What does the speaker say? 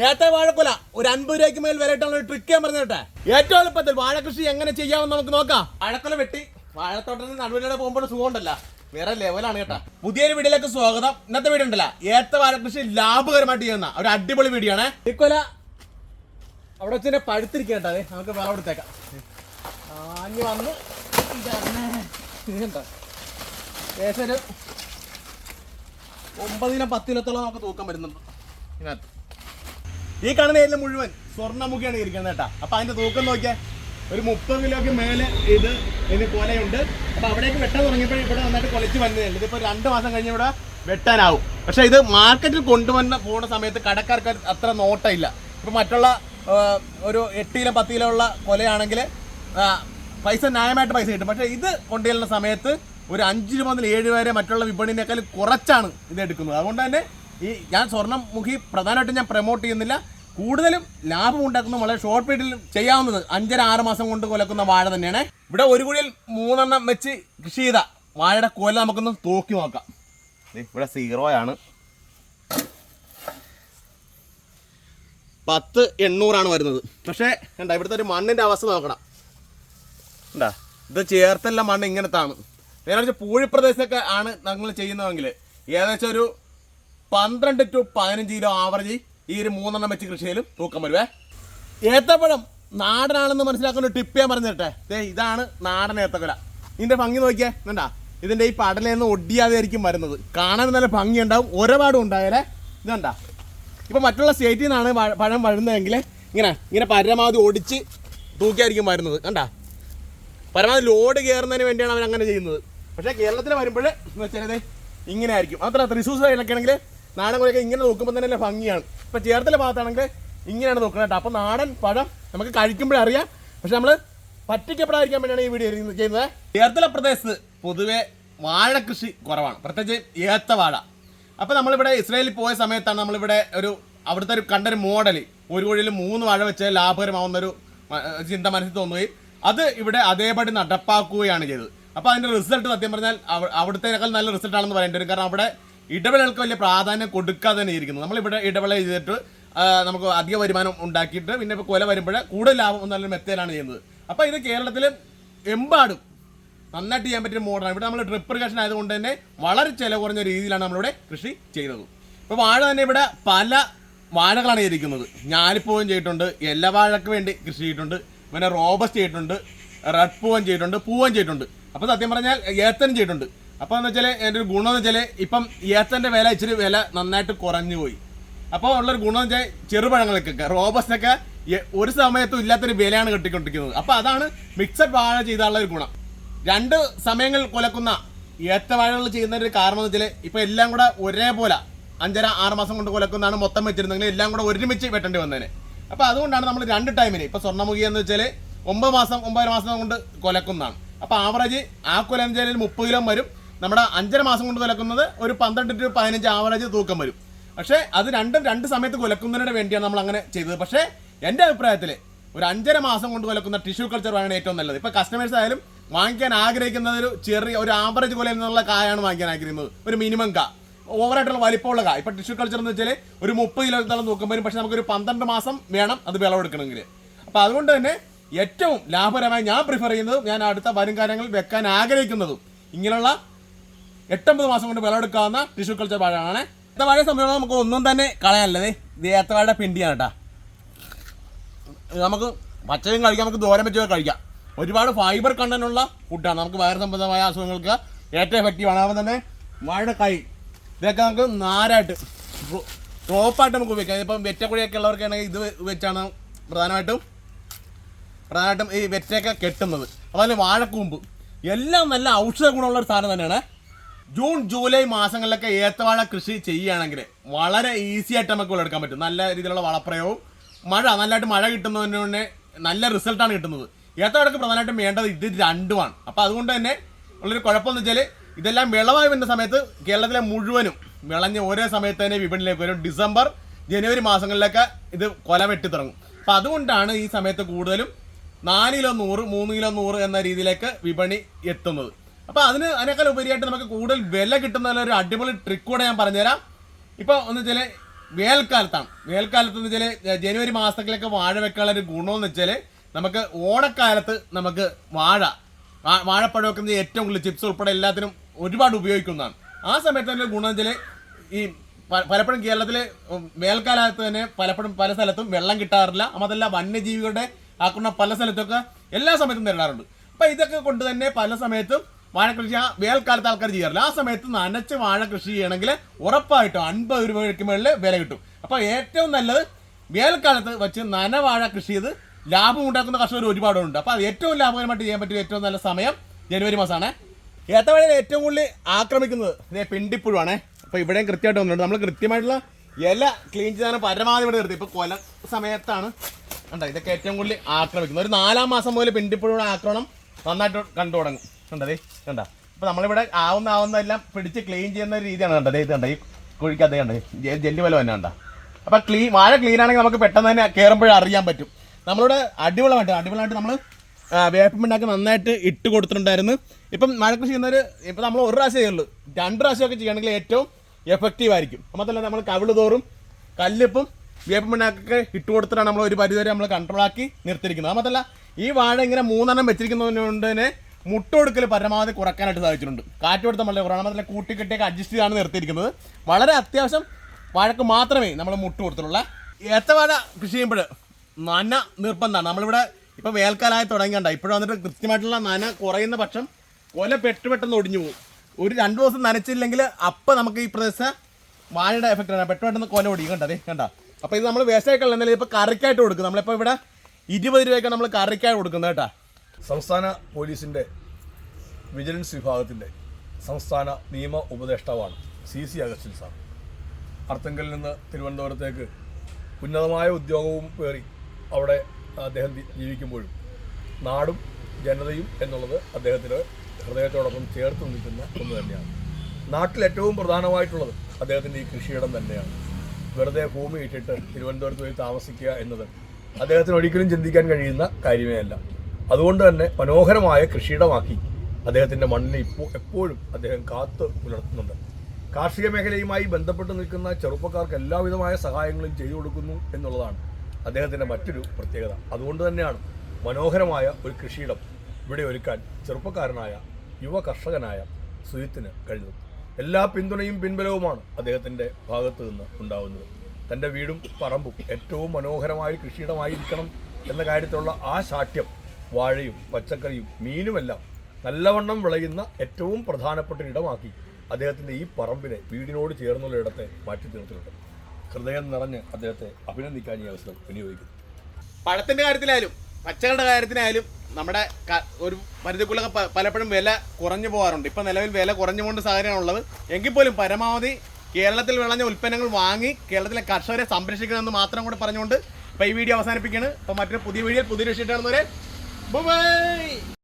ഏത്ത വാഴക്കൊല ഒരു അൻപത് രൂപയ്ക്ക് മേൽ വിലയിട്ടുള്ള ഒരു ട്രിക്ക് ഞാൻ പറഞ്ഞിട്ടെ ഏറ്റവും എളുപ്പത്തിൽ വാഴ കൃഷി എങ്ങനെ ചെയ്യാമെന്ന് നമുക്ക് നോക്കാം. വാഴക്കൊല വെട്ടി വാഴത്തോട്ടത്തിൽ നടുവിലൂടെ പോകുമ്പോൾ സുഖമുണ്ടല്ല. വേറെ ലെവലാണ് കേട്ടാ. പുതിയൊരു വീഡിയോയിലേക്ക് സ്വാഗതം. ഇന്നത്തെ വീഡിയോ ഉണ്ടല്ല ഏത്ത വാഴ കൃഷി ലാഭകരമായിട്ട് ചെയ്യുന്ന ഒരു അടിപൊളി വീഡിയോ ആണ്. ഈ കൊല അവിടെ വെച്ച് തന്നെ പഴുത്തിരിക്കട്ടെ നമുക്ക് വേറെ കൊടുത്തേക്കാം. ആഞ്ഞു വന്ന് ഏകദേശം ഒരു ഒമ്പതിനം പത്തിനത്തോളം നമുക്ക് തൂക്കം വരുന്നുണ്ട്. ഇതിനകത്ത്. ഈ കാണുന്ന ഏരിയ മുഴുവൻ സ്വർണമുഖിയാണ് ഇരിക്കുന്നത് കേട്ടാ. അപ്പൊ അതിന്റെ തൂക്കം നോക്കിയാൽ ഒരു മുപ്പത് കിലോക്ക് മേലെ ഇത് ഇതിന് കൊലയുണ്ട്. അപ്പൊ അവിടേക്ക് വെട്ടാൻ തുടങ്ങിയപ്പോൾ ഇവിടെ നന്നായിട്ട് കൊലച്ച് വന്നതല്ല ഇതിപ്പോ രണ്ട് മാസം കഴിഞ്ഞ് ഇവിടെ വെട്ടാനാവും. പക്ഷെ ഇത് മാർക്കറ്റിൽ കൊണ്ടുവന്ന പോണ സമയത്ത് കടക്കാർക്ക് അത്ര നോട്ടമില്ല. ഇപ്പൊ മറ്റുള്ള ഒരു എട്ട് കിലോ പത്ത് കിലോ ഉള്ള കൊലയാണെങ്കിൽ പൈസ ന്യായമായിട്ട് പൈസ കിട്ടും. പക്ഷേ ഇത് കൊണ്ടുചെല്ലുന്ന സമയത്ത് ഒരു അഞ്ച് രൂപ മുതൽ ഏഴ് വരെ മറ്റുള്ള വിപണിനേക്കാൾ കുറച്ചാണ് ഇത് എടുക്കുന്നത്. അതുകൊണ്ട് തന്നെ ഈ ഞാൻ സ്വർണം മുഖി പ്രധാനമായിട്ടും ഞാൻ പ്രൊമോട്ട് ചെയ്യുന്നില്ല. കൂടുതലും ലാഭം ഉണ്ടാക്കുന്ന വളരെ ഷോർട്ട് പീരീഡിൽ ചെയ്യാവുന്നത് അഞ്ചര ആറ് മാസം കൊണ്ട് കൊലക്കുന്ന വാഴ തന്നെയാണ്. ഇവിടെ ഒരു കുഴിയിൽ മൂന്നെണ്ണം വെച്ച് കൃഷി ചെയ്ത വാഴയുടെ കൊല നമുക്കൊന്ന് തൂക്കി നോക്കാം. ഇവിടെ സീറോയാണ് പത്ത് എണ്ണൂറാണ് വരുന്നത്. പക്ഷേ എന്താ ഇവിടുത്തെ ഒരു മണ്ണിന്റെ അവസ്ഥ നോക്കണം. എന്താ ഇത് ചേർത്തല്ല മണ്ണ് ഇങ്ങനത്താണ് നേരെ പൂഴിപ്രദേശമൊക്കെ ആണ് നമ്മൾ ചെയ്യുന്നതെങ്കിൽ. ഏകദേശം ഒരു പന്ത്രണ്ട് ടു പതിനഞ്ച് കിലോ ആവറേജ് ഈ ഒരു മൂന്നെണ്ണം വെച്ച് കൃഷിയിലും തൂക്കം വരുവേ. ഏത്തപ്പഴം നാടനാണെന്ന് മനസ്സിലാക്കുന്ന ടിപ്പ് ഞാൻ പറഞ്ഞിട്ടെ. ദേ ഇതാണ് നാടൻ ഏത്തക്കൊല ഇതിന്റെ ഭംഗി നോക്കിയേ എന്താ ഇതിന്റെ ഈ പടലേന്ന് ഒടിയാതെ ആയിരിക്കും വരുന്നത്. കാണാൻ നല്ല ഭംഗി ഉണ്ടാവും ഒരുപാടും ഉണ്ടായാലേ. ഇതെന്താ ഇപ്പൊ മറ്റുള്ള സ്റ്റേറ്റിൽ നിന്നാണ് പഴം വരുന്നതെങ്കിൽ ഇങ്ങനെ ഇങ്ങനെ പരമാവധി ഒടിച്ച് തൂക്കിയായിരിക്കും വരുന്നത്. കണ്ടാ? പരമാവധി ലോഡ് കയറുന്നതിന് വേണ്ടിയാണ് അവർ അങ്ങനെ ചെയ്യുന്നത്. പക്ഷേ കേരളത്തിൽ വരുമ്പോൾ എന്ന് വെച്ചാൽ ഇങ്ങനെ ആയിരിക്കും അത്ര തൃശ്ശൂർ സൈഡിലൊക്കെ ആണെങ്കിൽ നാടൻ കോഴിയൊക്കെ ഇങ്ങനെ നോക്കുമ്പോൾ തന്നെ ഭംഗിയാണ്. ഇപ്പം ചേർത്തല ഭാഗത്താണെങ്കിൽ ഇങ്ങനെയാണ് നോക്കുന്നത് കേട്ടോ. അപ്പോൾ നാടൻ പഴം നമുക്ക് കഴിക്കുമ്പോഴേ അറിയാം. പക്ഷെ നമ്മൾ പറ്റിക്കപ്പെടാതിരിക്കാൻ വേണ്ടിയാണ് ഈ വീഡിയോ ചെയ്യുന്നത് ചേർത്തല പ്രദേശത്ത് പൊതുവെ വാഴ കൃഷി കുറവാണ്. പ്രത്യേകിച്ച് ഏത്ത വാഴ. അപ്പോൾ നമ്മളിവിടെ ഇസ്രായേലിൽ പോയ സമയത്താണ് നമ്മളിവിടെ ഒരു അവിടുത്തെ ഒരു കണ്ടൊരു മോഡൽ ഒരു കോഴിയിൽ മൂന്ന് വാഴ വെച്ച് ലാഭകരമാവുന്ന ഒരു ചിന്ത മനസ്സിൽ തോന്നുകയും അത് ഇവിടെ അതേപടി നടപ്പാക്കുകയാണ് ചെയ്തത്. അപ്പോൾ അതിന്റെ റിസൾട്ട് സത്യം പറഞ്ഞാൽ അവ- അവിടുത്തേക്കാൾ നല്ല റിസൾട്ട് ആണെന്ന് പറയേണ്ടി വരും. കാരണം അവിടെ ഇടവേളകൾക്ക് വലിയ പ്രാധാന്യം കൊടുക്കാതെ തന്നെ ഇരിക്കുന്നത് നമ്മളിവിടെ ഇടവേള ചെയ്തിട്ട് നമുക്ക് അധിക വരുമാനം ഉണ്ടാക്കിയിട്ട് പിന്നെ ഇപ്പോൾ കൊല വരുമ്പോൾ കൂടുതൽ ലാഭം എന്നുള്ള മെത്തേഡാണ് ചെയ്യുന്നത്. അപ്പോൾ ഇത് കേരളത്തിൽ എമ്പാടും നന്നായിട്ട് ചെയ്യാൻ പറ്റിയ മോഡലാണ് ഇവിടെ നമ്മൾ ഡ്രിപ്പ് ഇറിഗേഷൻ ആയതുകൊണ്ട് തന്നെ വളരെ ചില കുറഞ്ഞ രീതിയിലാണ് നമ്മളിവിടെ കൃഷി ചെയ്തത്. ഇപ്പോൾ വാഴ തന്നെ ഇവിടെ പല വാഴകളാണ് ഇരിക്കുന്നത്. ഞാലിപ്പൂവൻ ചെയ്തിട്ടുണ്ട് എല്ലാ വാഴയ്ക്ക് വേണ്ടി കൃഷി ചെയ്തിട്ടുണ്ട് പിന്നെ റോബസ്റ്റ് ചെയ്തിട്ടുണ്ട് റെഡ് പൂവൻ ചെയ്തിട്ടുണ്ട് പൂവൻ ചെയ്തിട്ടുണ്ട്. അപ്പോൾ സത്യം പറഞ്ഞാൽ ഏത്തനും ചെയ്തിട്ടുണ്ട്. അപ്പോൾ എന്ന് വെച്ചാൽ എന്റെ ഒരു ഗുണം എന്ന് വെച്ചാൽ ഇപ്പം ഏത്തന്റെ വില ഇച്ചിരി വില നന്നായിട്ട് കുറഞ്ഞു പോയി. അപ്പോൾ ഉള്ളൊരു ഗുണം എന്ന് വെച്ചാൽ ചെറുപഴങ്ങൾക്കൊക്കെ റോബസ്റ്റൊക്കെ ഒരു സമയത്തും ഇല്ലാത്തൊരു വിലയാണ് കെട്ടിക്കൊണ്ടിരിക്കുന്നത്. അപ്പോൾ അതാണ് മിക്സഡ് വാഴ ചെയ്താലുള്ള ഒരു ഗുണം. രണ്ട് സമയങ്ങളിൽ കൊലക്കുന്ന ഏത്തവാഴകൾ ചെയ്യുന്ന ഒരു കാരണം എന്ന് വെച്ചാൽ ഇപ്പൊ എല്ലാം കൂടെ ഒരേപോലെ അഞ്ചര ആറ് മാസം കൊണ്ട് കൊലക്കുന്നതാണ് മൊത്തം വെച്ചിരുന്നെങ്കിൽ എല്ലാം കൂടെ ഒരുമിച്ച് വെട്ടേണ്ടി വന്നതിന് അപ്പൊ അതുകൊണ്ടാണ് നമ്മൾ രണ്ട് ടൈമിന് ഇപ്പൊ സ്വർണമുഖി എന്ന് വെച്ചാൽ ഒമ്പത് മാസം ഒമ്പത് മാസം കൊണ്ട് കൊലക്കുന്നതാണ്. അപ്പൊ ആവറേജ് ആ കൊല വെച്ചാൽ മുപ്പത് കിലോ വരും. നമ്മുടെ അഞ്ചര മാസം കൊണ്ട് കൊലക്കുന്നത് ഒരു പന്ത്രണ്ട് ടു പതിനഞ്ച് ആവറേജ് തൂക്കം വരും. പക്ഷേ അത് രണ്ടും രണ്ട് സമയത്ത് കുലക്കുന്നതിന് വേണ്ടിയാണ് നമ്മൾ അങ്ങനെ ചെയ്തത്. പക്ഷേ എന്റെ അഭിപ്രായത്തിൽ ഒരു അഞ്ചര മാസം കൊണ്ട് കുലക്കുന്ന ടിഷ്യൂ കൾച്ചർ ആണ് ഏറ്റവും നല്ലത്. ഇപ്പോൾ കസ്റ്റമേഴ്സ് ആയാലും വാങ്ങിക്കാൻ ആഗ്രഹിക്കുന്ന ഒരു ചെറിയ ഒരു ആവറേജ് കുലയിൽ നിന്നുള്ള കായാണ് വാങ്ങിക്കാൻ ആഗ്രഹിക്കുന്നത്. ഒരു മിനിമം കാ. ഓവറായിട്ടുള്ള വലിപ്പമുള്ള കാ. ഇപ്പോൾ ടിഷ്യൂ കൾച്ചർ എന്ന് വെച്ചാൽ ഒരു മുപ്പത് കിലോത്തോളം തൂക്കം വരും. പക്ഷേ നമുക്കൊരു പന്ത്രണ്ട് മാസം വേണം അത് വിളവെടുക്കണമെങ്കിൽ അപ്പോൾ അതുകൊണ്ട് തന്നെ ഏറ്റവും ലാഭകരമായി ഞാൻ പ്രിഫർ ചെയ്യുന്നതും ഞാൻ അടുത്ത വരും കാര്യങ്ങളിൽ വെക്കാൻ ആഗ്രഹിക്കുന്നതും ഇങ്ങനെയുള്ള എട്ടൊമ്പത് മാസം കൊണ്ട് വിളവെടുക്കാവുന്ന ടിഷ്യൂ കൾച്ചർ വാഴയാണ് ഏത്തവാഴ സംബന്ധിച്ച് നമുക്ക് ഒന്നും തന്നെ കളയാനല്ലേ ഇത് ഏത്തവാഴയുടെ പിണ്ടിയാണ് കേട്ടാ നമുക്ക് പച്ചയും കഴിക്കാം നമുക്ക് ദൂരം വെച്ചൊക്കെ കഴിക്കാം. ഒരുപാട് ഫൈബർ കണ്ടനുള്ള ഫുഡാണ് നമുക്ക് വയറ് സംബന്ധമായ അസുഖങ്ങൾക്ക് ഏറ്റവും എഫക്റ്റീവ് ആണ്. അതുപോലെ തന്നെ വാഴയുടെ കൈ. ഇതൊക്കെ നമുക്ക് നാരായിട്ട് ടോപ്പായിട്ട് നമുക്ക് ഉപയോഗിക്കാം. ഇപ്പം വെറ്റക്കുഴിയൊക്കെ ഉള്ളവർക്കാണെങ്കിൽ ഇത് വെച്ചാണ് പ്രധാനമായിട്ടും പ്രധാനമായിട്ടും ഈ വെറ്റയൊക്കെ കെട്ടുന്നത്. അതുപോലെ വാഴക്കൂമ്പ്. എല്ലാം നല്ല ഔഷധ ഗുണമുള്ള ഒരു സാധനം തന്നെയാണ്. ജൂൺ ജൂലൈ മാസങ്ങളിലൊക്കെ ഏത്തവാഴ കൃഷി ചെയ്യുകയാണെങ്കിൽ വളരെ ഈസി ആയിട്ട് നമുക്ക് വിളവെടുക്കാൻ പറ്റും. നല്ല രീതിയിലുള്ള വളപ്രയവും മഴ നല്ലതായിട്ട് മഴ കിട്ടുന്നതിന് നല്ല റിസൾട്ടാണ് കിട്ടുന്നത്. ഏത്തവാഴക്ക് പ്രധാനമായിട്ടും വേണ്ടത് ഇത് രണ്ടുമാണ്. അപ്പോൾ അതുകൊണ്ട് തന്നെ ഉള്ളൊരു കുഴപ്പമെന്ന് വെച്ചാൽ ഇതെല്ലാം വിളവായി വരുന്ന സമയത്ത് കേരളത്തിലെ മുഴുവനും വിളഞ്ഞ് ഒരേ സമയത്ത് തന്നെ വിപണിയിലേക്ക് വരും. ഡിസംബർ ജനുവരി മാസങ്ങളിലൊക്കെ ഇത് കൊല വെട്ടി തുടങ്ങും. അപ്പം അതുകൊണ്ടാണ് ഈ സമയത്ത് കൂടുതലും നാല് കിലോ നൂറ് മൂന്ന് കിലോ നൂറ് എന്ന രീതിയിലേക്ക് വിപണി എത്തുന്നത്. അപ്പൊ അതിന് അതിനേക്കാൾ ഉപരിയായിട്ട് നമുക്ക് കൂടുതൽ വില കിട്ടുന്ന ഒരു അടിപൊളി ട്രിക്ക് കൂടെ ഞാൻ പറഞ്ഞുതരാം. ഇപ്പൊ എന്ന് വെച്ചാൽ വേൽക്കാലത്താണ്. വേൽക്കാലത്ത് എന്ന് വെച്ചാൽ ജനുവരി മാസത്തിലൊക്കെ വാഴ വെക്കാനുള്ള ഒരു ഗുണം എന്ന് വെച്ചാൽ നമുക്ക് ഓണക്കാലത്ത് നമുക്ക് വാഴ വാഴപ്പഴം വാഴപ്പഴമൊക്കെ ഏറ്റവും കൂടുതൽ ചിപ്സ് ഉൾപ്പെടെ എല്ലാത്തിനും ഒരുപാട് ഉപയോഗിക്കുന്നതാണ്. ആ സമയത്ത് തന്നെ ഗുണം വെച്ചാൽ ഈ പലപ്പോഴും കേരളത്തിൽ വേൽക്കാലത്ത് തന്നെ പലപ്പോഴും പല സ്ഥലത്തും വെള്ളം കിട്ടാറില്ല. അതല്ല വന്യജീവികളുടെ ആക്കുന്ന പല സ്ഥലത്തൊക്കെ എല്ലാ സമയത്തും നേരിടാറുണ്ട്. അപ്പൊ ഇതൊക്കെ കൊണ്ട് തന്നെ പല സമയത്തും വാഴ കൃഷി ആ വേൽക്കാലത്ത് ആൾക്കാർ ചെയ്യാറില്ല. ആ സമയത്ത് നനച്ച് വാഴ കൃഷി ചെയ്യണമെങ്കിൽ ഉറപ്പായിട്ടും അൻപത് രൂപയ്ക്ക് മുകളിൽ വില കിട്ടും. അപ്പോൾ ഏറ്റവും നല്ലത് വേൽക്കാലത്ത് വെച്ച് നനവാഴ കൃഷി ചെയ്ത് ലാഭം ഉണ്ടാക്കുന്ന കർഷകർ ഒരുപാടുണ്ട്. അപ്പൊ അത് ഏറ്റവും ലാഭകരമായിട്ട് ചെയ്യാൻ പറ്റിയ ഏറ്റവും നല്ല സമയം ജനുവരി മാസമാണ്. ഏത്തവാഴ ഏറ്റവും കൂടുതൽ ആക്രമിക്കുന്നത് ഇതേ പിണ്ടിപ്പുഴുവാണേ. അപ്പൊ ഇവിടെയും കൃത്യമായിട്ട് വന്നിട്ടുണ്ട്. നമ്മൾ കൃത്യമായിട്ടുള്ള ഇല ക്ലീൻ ചെയ്താണ് പരമാവധി ഇവിടെ നിർത്തി. ഇപ്പോൾ കൊല സമയത്താണ് കണ്ടോ ഇതൊക്കെ ഏറ്റവും കൂടുതൽ ആക്രമിക്കുന്നത്. ഒരു നാലാം മാസം മുതൽ പിണ്ടിപ്പുഴയുടെ ആക്രമണം നന്നായിട്ട് കണ്ടു തുടങ്ങും. കണ്ടതേ കണ്ട? അപ്പൊ നമ്മളിവിടെ ആവുന്ന ആവുന്ന എല്ലാം പിടിച്ച് ക്ലീൻ ചെയ്യുന്ന ഒരു രീതിയാണ് കണ്ടത് ഇത് കണ്ട ഈ കുഴിക്കകത്ത് കണ്ടേ ജെല്ലി പോലെ തന്നെ കണ്ട? അപ്പൊ ക്ലീൻ വാഴ ക്ലീൻ ആണെങ്കിൽ നമുക്ക് പെട്ടെന്ന് തന്നെ കയറുമ്പോഴേ അറിയാൻ പറ്റും. നമ്മളിവിടെ അടിപൊളമായിട്ട് അടിപൊളിയായിട്ട് നമ്മൾ വേപ്പിണ്ടാക്കി നന്നായിട്ട് ഇട്ട് കൊടുത്തിട്ടുണ്ടായിരുന്നു. ഇപ്പം മഴ കൃഷി ചെയ്യുന്നവർ ഇപ്പം നമ്മൾ ഒരു പ്രാവശ്യം ചെയ്യുള്ളൂ. രണ്ട് പ്രാവശ്യമൊക്കെ ചെയ്യണമെങ്കിൽ ഏറ്റവും എഫക്റ്റീവ് ആയിരിക്കും. മാത്രമല്ല നമ്മൾ കവിൾ തോറും കല്ലിപ്പും വേപ്പിണ്ടാക്കൊക്കെ ഇട്ട് കൊടുത്തിട്ടാണ് നമ്മൾ ഒരു പരിധി വരെ നമ്മൾ കൺട്രോളാക്കി നിർത്തിയിരിക്കുന്നത്. മാത്രമല്ല ഈ വാഴ ഇങ്ങനെ മൂന്നെണ്ണം വെച്ചിരിക്കുന്നതുകൊണ്ട് തന്നെ മുട്ട കൊടുക്കൽ പരമാവധി കുറക്കാനായിട്ട് സാധിച്ചിട്ടുണ്ട്. കാറ്റ് കൊടുത്ത മള്ളി മാത്രമല്ല കൂട്ടിക്കെട്ടിയൊക്കെ അഡ്ജസ്റ്റ് ചെയ്താണ് നിർത്തിയിരിക്കുന്നത്. വളരെ അത്യാവശ്യം വാഴക്ക് മാത്രമേ നമ്മൾ മുട്ട കൊടുത്തിട്ടുള്ള. ഏത്തവാഴ കൃഷി ചെയ്യുമ്പോൾ നന നിർബന്ധമാണ്. നമ്മളിവിടെ ഇപ്പൊ വേൽക്കാലമായി തുടങ്ങിയണ്ട ഇപ്പോഴും വന്നിട്ട് കൃത്യമായിട്ടുള്ള നന കുറയുന്ന പക്ഷം കൊല പെട്ട് പെട്ടെന്ന് ഒടിഞ്ഞു പോകും. ഒരു രണ്ട് ദിവസം നനച്ചില്ലെങ്കിൽ അപ്പം നമുക്ക് ഈ പ്രദേശം വാഴയുടെ എഫക്റ്റ് ആണ് പെട്ട് പെട്ടെന്ന് കൊല ഒടിയും. കണ്ടതേ കണ്ട? അപ്പോൾ ഇത് നമ്മൾ വേസ്റ്റ് ആയിക്കള എന്നാലും ഇപ്പോൾ കറിക്കായിട്ട് കൊടുക്കും. നമ്മളിപ്പോൾ ഇവിടെ ഇരുപത് രൂപയ്ക്കാണ് നമ്മൾ കറിക്കായിട്ട് കൊടുക്കുന്നത് കേട്ടാ. സംസ്ഥാന പോലീസിന്റെ വിജിലൻസ് വിഭാഗത്തിന്റെ സംസ്ഥാന നിയമ ഉപദേഷ്ടാവാണ് സി സി അഗസ്റ്റിൻ സാർ. അർത്തങ്കലിൽ നിന്ന് തിരുവനന്തപുരത്തേക്ക് ഉന്നതമായ ഉദ്യോഗവും പേറി അവിടെ അദ്ദേഹം ജീവിക്കുമ്പോഴും നാടും ജനതയും എന്നുള്ളത് അദ്ദേഹത്തിന് ഹൃദയത്തോടൊപ്പം ചേർത്ത് നിൽക്കുന്ന ഒന്ന് തന്നെയാണ്. നാട്ടിൽ ഏറ്റവും പ്രധാനമായിട്ടുള്ളത് അദ്ദേഹത്തിന്റെ ഈ കൃഷിയിടം തന്നെയാണ്. വെറുതെ ഭൂമി ഇട്ടിട്ട് തിരുവനന്തപുരത്ത് പോയി താമസിക്കുക എന്നത് അദ്ദേഹത്തിന് ഒരിക്കലും ചിന്തിക്കാൻ കഴിയുന്ന കാര്യമേ അല്ല അതുകൊണ്ട് തന്നെ മനോഹരമായ കൃഷിയിടമാക്കി അദ്ദേഹത്തിന്റെ മണ്ണിനെ ഇപ്പോൾ എപ്പോഴും അദ്ദേഹം കാത്തു പുലർത്തുന്നുണ്ട്. കാർഷിക മേഖലയുമായി ബന്ധപ്പെട്ട് നിൽക്കുന്ന ചെറുപ്പക്കാർക്ക് എല്ലാവിധമായ സഹായങ്ങളും ചെയ്തു കൊടുക്കുന്നു എന്നുള്ളതാണ് അദ്ദേഹത്തിന്റെ മറ്റൊരു പ്രത്യേകത. അതുകൊണ്ട് തന്നെയാണ് മനോഹരമായ ഒരു കൃഷിയിടം ഇവിടെ ഒരുക്കാൻ ചെറുപ്പക്കാരനായ യുവ കർഷകനായ സുജിത്തിന് കഴിഞ്ഞത്. എല്ലാ പിന്തുണയും പിൻബലവുമാണ് അദ്ദേഹത്തിന്റെ ഭാഗത്ത് നിന്ന് ഉണ്ടാവുന്നത്. തന്റെ വീടും പറമ്പും ഏറ്റവും മനോഹരമായ കൃഷിയിടമായിരിക്കണം എന്ന കാര്യത്തിലുള്ള ആ ശാഠ്യം വാഴയും പച്ചക്കറിയും മീനുമെല്ലാം നല്ലവണ്ണം വിളയുന്ന ഏറ്റവും പ്രധാനപ്പെട്ട ഇടമാക്കി അദ്ദേഹത്തിന്റെ ഈ പറമ്പിനെ വീടിനോട് ചേർന്നുള്ള ഇടത്തെ മാറ്റി തീർത്തിട്ടുണ്ട്. ഹൃദയം നിറഞ്ഞ് അദ്ദേഹത്തെ അഭിനന്ദിക്കാൻ ഈ അവസരം വിനിയോഗിക്കുന്നു. പഴത്തിന്റെ കാര്യത്തിലായാലും പച്ചക്കറിയുടെ കാര്യത്തിനായാലും നമ്മുടെ ഒരു പരിധിക്കുള്ള പലപ്പോഴും വില കുറഞ്ഞു പോകാറുണ്ട്. ഇപ്പം നിലവിൽ വില കുറഞ്ഞു പോകേണ്ട സാഹചര്യമാണുള്ളത് എങ്കിൽ പോലും പരമാവധി കേരളത്തിൽ വിളഞ്ഞ ഉൽപ്പന്നങ്ങൾ വാങ്ങി കേരളത്തിലെ കർഷകരെ സംരക്ഷിക്കണമെന്ന് മാത്രം കൂടെ പറഞ്ഞുകൊണ്ട് ഇപ്പം ഈ വീഡിയോ അവസാനിപ്പിക്കുകയാണ്. ഇപ്പം മറ്റൊരു പുതിയ വീഡിയോ പുതിയ 拜拜。